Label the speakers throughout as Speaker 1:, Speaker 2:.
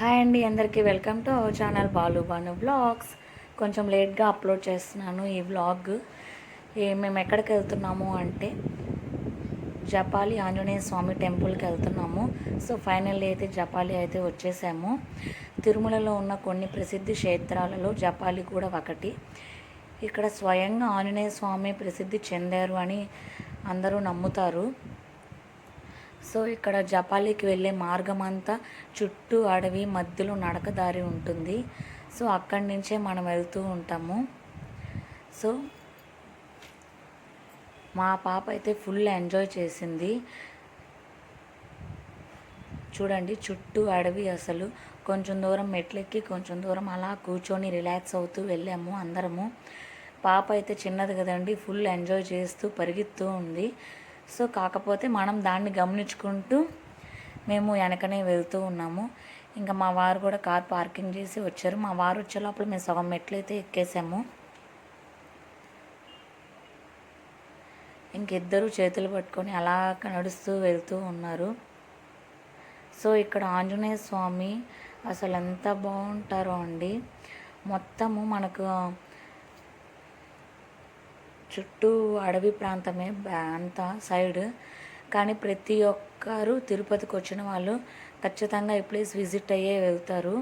Speaker 1: Hi అండి అందరికీ welcome to our channel Balu Banu blogs. కొంచెం లేట్గా అప్లోడ్ చేస్తున్నాను ఈ బ్లాగ్. మేము ఎక్కడికి వెళ్తున్నాము అంటే జపాలి ఆంజనేయ స్వామి టెంపుల్కి వెళ్తున్నాము. సో ఫైనల్లీ అయితే జపాలి అయితే వచ్చేసాము. తిరుమలలో ఉన్న కొన్ని ప్రసిద్ధి క్షేత్రాలలో జపాలి కూడా ఒకటి. ఇక్కడ స్వయంగా ఆంజనేయ స్వామి ప్రసిద్ధి చెందారు అని అందరూ నమ్ముతారు. సో ఇక్కడ జపాలికి వెళ్ళే మార్గం అంతా చుట్టూ అడవి మధ్యలో నడకదారి ఉంటుంది. సో అక్కడి నుంచే మనం వెళ్తూ ఉంటాము. సో మా పాప అయితే ఫుల్ ఎంజాయ్ చేసింది. చూడండి చుట్టూ అడవి అసలు. కొంచెం దూరం మెట్లెక్కి కొంచెం దూరం అలా కూర్చొని రిలాక్స్ అవుతూ వెళ్ళాము అందరము. పాప అయితే చిన్నది కదండి ఫుల్ ఎంజాయ్ చేస్తూ పరిగెత్తూ ఉంది. సో కాకపోతే మనం దాన్ని గమనించుకుంటూ మేము వెనకనే వెళ్తూ ఉన్నాము. ఇంకా మా వారు కూడా కార్ పార్కింగ్ చేసి వచ్చారు. మా వారు వచ్చే లోపల మేము సగం మెట్లు అయితే ఎక్కేసాము. ఇంకిద్దరు చేతులు పట్టుకొని అలా నడుస్తూ వెళ్తూ ఉన్నారు. సో ఇక్కడ ఆంజనేయ స్వామి అసలు ఎంత బాగుంటారో అండి. మొత్తము మనకు చుట్టూ అడవి ప్రాంతమే అంతా సైడ్. కానీ ప్రతి ఒక్కరు తిరుపతికి వచ్చిన వాళ్ళు ఖచ్చితంగా ఈ ప్లేస్ విజిట్ అయ్యే వెళ్తారు.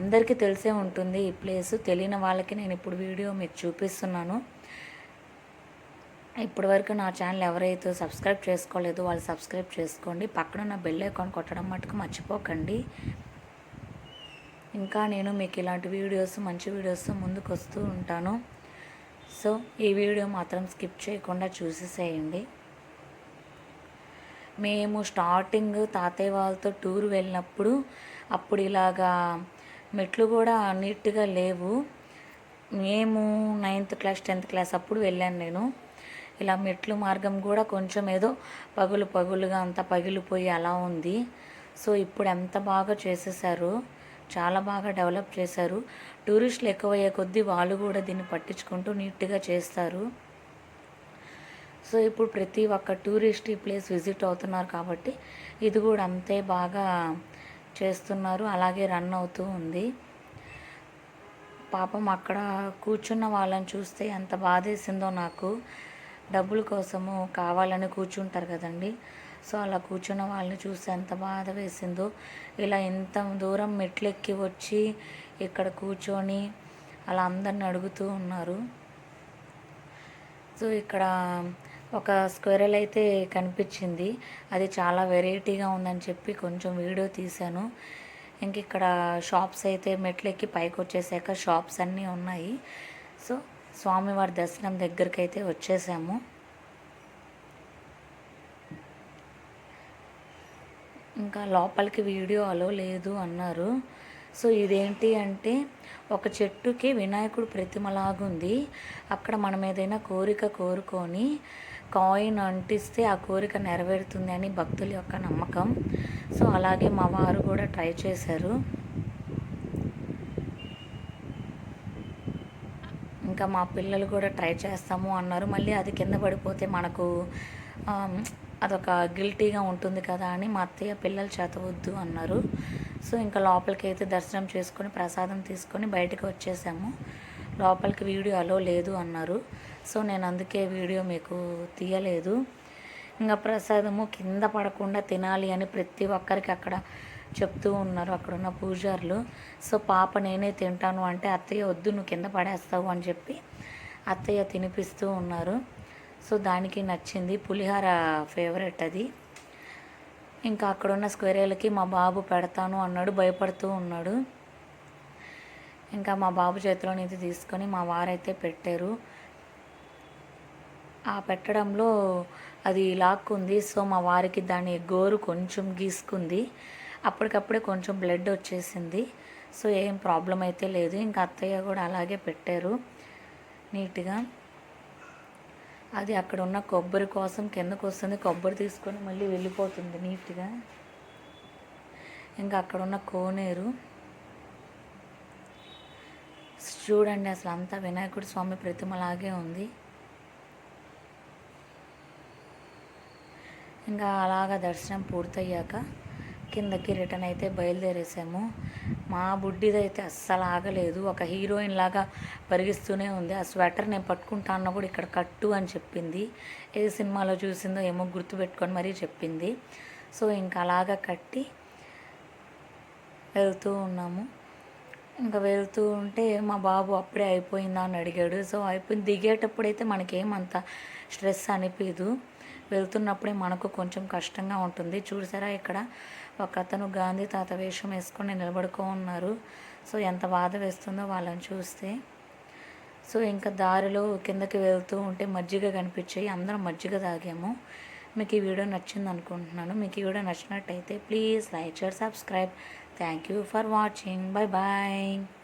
Speaker 1: అందరికీ తెలిసే ఉంటుంది ఈ ప్లేస్. తెలియని వాళ్ళకి నేను ఇప్పుడు వీడియో మీకు చూపిస్తున్నాను. ఇప్పటి వరకు నా ఛానల్ ఎవరైతే సబ్స్క్రైబ్ చేసుకోలేదో వాళ్ళు సబ్స్క్రైబ్ చేసుకోండి. పక్కన నా బెల్ ఐకాన్ కొట్టడం మటుకు మర్చిపోకండి. ఇంకా నేను మీకు ఇలాంటి వీడియోస్ మంచి వీడియోస్ ముందుకు వస్తూ ఉంటాను. సో ఈ వీడియో మాత్రం స్కిప్ చేయకుండా చూసేసేయండి. మేము స్టార్టింగ్ తాతయ్య వాళ్ళతో టూర్ వెళ్ళినప్పుడు అప్పుడు ఇలాగా మెట్లు కూడా నీట్గా లేవు. మేము నైన్త్ క్లాస్ టెన్త్ క్లాస్ అప్పుడు వెళ్ళాను నేను. ఇలా మెట్లు మార్గం కూడా కొంచెం ఏదో పగులు పగులుగా అంతా పగిలిపోయి అలా ఉంది. సో ఇప్పుడు ఎంత బాగా చేసేసారు. చాలా బాగా డెవలప్ చేశారు. టూరిస్టులు ఎక్కువయ్యే కొద్దీ వాళ్ళు కూడా దీన్ని పట్టించుకుంటూ నీట్గా చేస్తారు. సో ఇప్పుడు ప్రతి ఒక్క టూరిస్ట్ ఈ ప్లేస్ విజిట్ అవుతున్నారు కాబట్టి ఇది కూడా అంతే బాగా చేస్తున్నారు. అలాగే రన్ అవుతూ ఉంది. పాపం అక్కడ కూర్చున్న వాళ్ళని చూస్తే ఎంత బాధేసిందో నాకు. డబ్బుల కోసము కావాలని కూర్చుంటారు కదండి. సో అలా కూర్చున్న వాళ్ళని చూస్తే ఎంత బాధ వేసిందో. ఇలా ఇంత దూరం మెట్లెక్కి వచ్చి ఇక్కడ కూర్చొని అలా అందరిని అడుగుతూ ఉన్నారు. సో ఇక్కడ ఒక స్క్వెరల్ అయితే కనిపించింది. అది చాలా వెరైటీగా ఉందని చెప్పి కొంచెం వీడియో తీశాను. ఇంక ఇక్కడ షాప్స్ అయితే మెట్లెక్కి పైకి వచ్చేసాక షాప్స్ అన్నీ ఉన్నాయి. సో స్వామివారి దర్శనం దగ్గరికి అయితే వచ్చేసాము. ఇంకా లోపలికి వీడియో అలో లేదు అన్నారు. సో ఇదేంటి అంటే ఒక చెట్టుకి వినాయకుడు ప్రతిమలాగుంది. అక్కడ మనం ఏదైనా కోరిక కోరుకొని కాయిన్ అంటిస్తే ఆ కోరిక నెరవేరుతుంది అని భక్తుల యొక్క నమ్మకం. సో అలాగే మా వారు కూడా ట్రై చేశారు. ఇంకా మా పిల్లలు కూడా ట్రై చేస్తాము అన్నారు. మళ్ళీ అది కింద పడిపోతే మనకు అదొక గిల్టీగా ఉంటుంది కదా అని మా అత్తయ్య పిల్లలు చదవద్దు అన్నారు. సో ఇంకా లోపలికి అయితే దర్శనం చేసుకొని ప్రసాదం తీసుకొని బయటకు వచ్చేసాము. లోపలికి వీడియో అలో లేదు అన్నారు. సో నేను అందుకే వీడియో మీకు తీయలేదు. ఇంకా ప్రసాదము కింద పడకుండా తినాలి అని ప్రతి ఒక్కరికి అక్కడ చెప్తూ ఉన్నారు. అక్కడున్న పూజారులు. సో పాప నేనే తింటాను అంటే అత్తయ్య వద్దు నువ్వు కింద పడేస్తావు అని చెప్పి అత్తయ్య తినిపిస్తూ ఉన్నారు. సో దానికి నచ్చింది పులిహార ఫేవరెట్ అది. ఇంకా అక్కడ ఉన్న స్క్వేరేలకి మా బాబు పెడతాను అన్నాడు భయపడుతూ ఉన్నాడు. ఇంకా మా బాబు చేతిలో నుంచి తీసుకొని మా వారైతే పెట్టారు. ఆ పెట్టడంలో అది లాక్కుంది సో మా వారికి దాని గోరు కొంచెం గీసుకుంది. అప్పటికప్పుడే కొంచెం బ్లడ్ వచ్చేసింది సో ఏం ప్రాబ్లం అయితే లేదు. ఇంకా అత్తయ్య కూడా అలాగే పెట్టారు నీట్గా అది అక్కడ ఉన్న కొబ్బరి కోసం కిందకు వస్తుంది. కొబ్బరి తీసుకొని మళ్ళీ వెళ్ళిపోతుంది నీట్గా. ఇంకా అక్కడ ఉన్న కోనేరు. చూడండి అసలు అంతా వినాయకుడి స్వామి ప్రతిమలాగే ఉంది. ఇంకా అలాగా దర్శనం పూర్తయ్యాక కిందకి రిటర్న్ అయితే బయలుదేరేసాము. మా బుడ్డిదైతే అస్సలు ఆగలేదు. ఒక హీరోయిన్ లాగా పరిగిస్తూనే ఉంది. ఆ స్వెటర్ నేను పట్టుకుంటా అన్న కూడా ఇక్కడ కట్టు అని చెప్పింది. ఏ సినిమాలో చూసిందో ఏమో గుర్తుపెట్టుకొని మరీ చెప్పింది. సో ఇంకా అలాగా కట్టి వెళ్తూ ఉన్నాము. ఇంకా వెళ్తూ ఉంటే మా బాబు అప్పుడే అయిపోయిందా అని అడిగాడు. సో అయిపోయింది. దిగేటప్పుడైతే మనకేమంత స్ట్రెస్ అనిపించదు వెళ్తున్నప్పుడే మనకు కొంచెం కష్టంగా ఉంటుంది. చూసారా ఇక్కడ? ఒక అతను గాంధీ తాత వేషం వేసుకొని నిలబడుకో ఉన్నారు. సో ఎంత బాధ వేస్తుందో వాళ్ళని చూస్తే. సో ఇంకా దారిలో కిందకి వెళ్తూ ఉంటే మజ్జిగ కనిపించాయి. అందరం మజ్జిగ తాగాము. మీకు ఈ వీడియో నచ్చింది అనుకుంటున్నాను. మీకు ఈ వీడియో నచ్చినట్టయితే please like share subscribe. Thank you for watching. Bye bye.